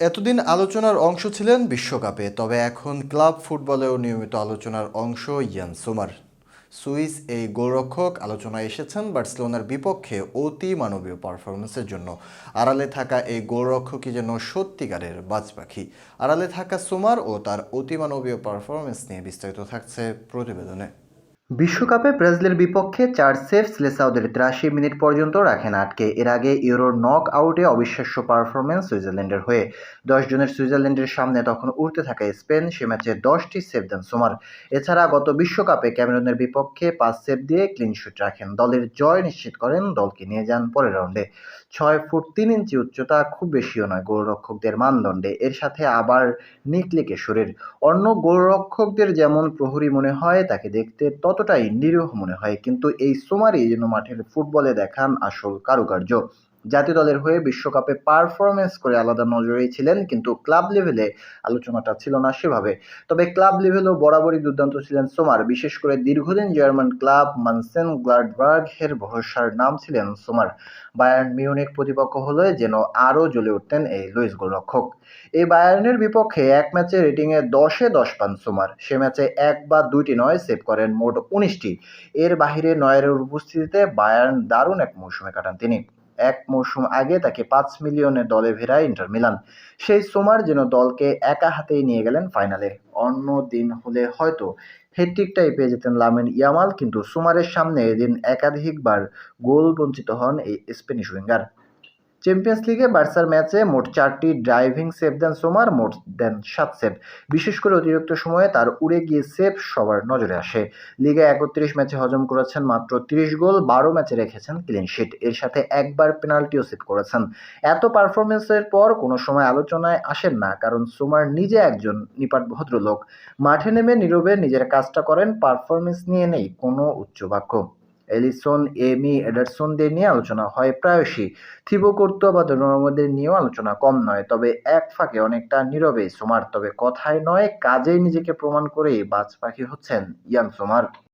এতদিন আলোচনার অংশ ছিলেন বিশ্বকাপে, তবে এখন ক্লাব ফুটবলেও নিয়মিত আলোচনার অংশ ইয়ান সোমার। সুইস এই গোলরক্ষক আলোচনায় এসেছেন বার্সেলোনার বিপক্ষে অতি মানবীয় পারফরমেন্সের জন্য। আড়ালে থাকা এই গোলরক্ষকই যেন সত্যিকারের বাজ পাখি আড়ালে থাকা সোমার ও তার অতিমানবীয় পারফরমেন্স নিয়ে বিস্তারিত থাকছে প্রতিবেদনে। বিশ্বকাপে ব্রাজিলের বিপক্ষে চার সেভ স্লেসাউদের তিরাশি মিনিট পর্যন্ত রাখেন আটকে। এর আগে ইউরোর নক আউটে অবিশ্বাস্য পারফরমেন্স সুইজারল্যান্ডের হয়ে দশ জনের সুইজারল্যান্ডের সামনে তখন উঠতে থাকা স্পেন, সে ম্যাচে দশটি সেভ দেন সোমার। এছাড়া গত বিশ্বকাপে ক্যামেরুনের বিপক্ষে পাঁচ সেভ দিয়ে ক্লিন ক্লিনশুট রাখেন। দলের জয় নিশ্চিত করেন, দলকে নিয়ে যান পরের রাউন্ডে। ছয় ফুট তিন ইঞ্চি উচ্চতা খুব বেশিও নয়, গোলরক্ষকদের মানদণ্ডে। এর সাথে আবার নিকলিকে শরীর। অন্য গোলরক্ষকদের যেমন প্রহরী মনে হয়, তাকে দেখতে ততটাই নিরীহ মনে হয়? কিন্তু এই সোমারই যেন মাঠের ফুটবলে দেখান আসল কারুকার্য। জাতীয় দলের হয়ে বিশ্বকাপে পারফরমেন্স করে আলাদা নজরেই ছিলেন, কিন্তু ক্লাব লেভেলে আলোচনাটা ছিল না সেভাবে। তবে ক্লাব লেভেলেও বরাবরই দুর্দান্ত ছিলেন সোমার। বিশেষ করে দীর্ঘদিন জার্মান ক্লাব মানসেন গ্লাডবার্গের ভরসার নাম ছিলেন সোমার। বায়ার্ন মিউনিক প্রতিপক্ষ হলে যেন আরও জ্বলে উঠতেন এই লুইস গোলরক্ষক। এই বায়ার্নের বিপক্ষে এক ম্যাচে রেটিংয়ে দশে দশ পান সোমার। সে ম্যাচে এক বা দুইটি নয় সেভ করেন মোট উনিশটি। এর বাহিরে নয়ের উপস্থিতিতে বায়ার্ন দারুণ এক মৌসুমে কাটান তিনি। এক মৌসুম আগে তাকে পাঁচ মিলিয়নের দলে ভেরায় ইন্টার মিলান। সেই সোমার যেন দলকে একা হাতেই নিয়ে গেলেন ফাইনালে। অন্য দিন হলে হয়তো হেট্রিকটাই পেয়ে যেতেন লামিন ইয়ামাল, কিন্তু সুমারের সামনে এদিন একাধিকবার গোল বঞ্চিত হন এই স্পেনিশ উইঙ্গার। চ্যাম্পিয়ন্স লিগে বার্সার ম্যাচে মোট চারটি ড্রাইভিং সেভ দেন সোমার, মোট দেন সাত সেভ। বিশেষ করে অতিরিক্ত সময়ে তার উড়ে গিয়ে সেভ সবার নজরে আসে। লিগে একত্রিশ ম্যাচে হজম করেছেন মাত্র তিরিশ গোল, বারো ম্যাচে রেখেছেন ক্লিনশিট এর সাথে একবার পেনাল্টিও সেভ করেছেন। এত পারফরমেন্সের পর কোনো সময় আলোচনায় আসেন না, কারণ সোমার নিজে একজন নিপাট ভদ্রলোক। মাঠে নেমে নীরবে নিজের কাজটা করেন পারফরমেন্স নিয়ে নেই কোনো উচ্চবাক্য এলিসন, এমি, এডারসনদের নিয়ে আলোচনা হয় প্রায়শই। থিবো কর্তুয়া বা ধর্মদের নিয়েও আলোচনা কম নয়, তবে এক ফাঁকে অনেকটা নীরবে। সোমার, তবে কথায় নয়, কাজেই নিজেকে প্রমাণ করেই বাজ পাখি হচ্ছেন ইয়ান সোমার।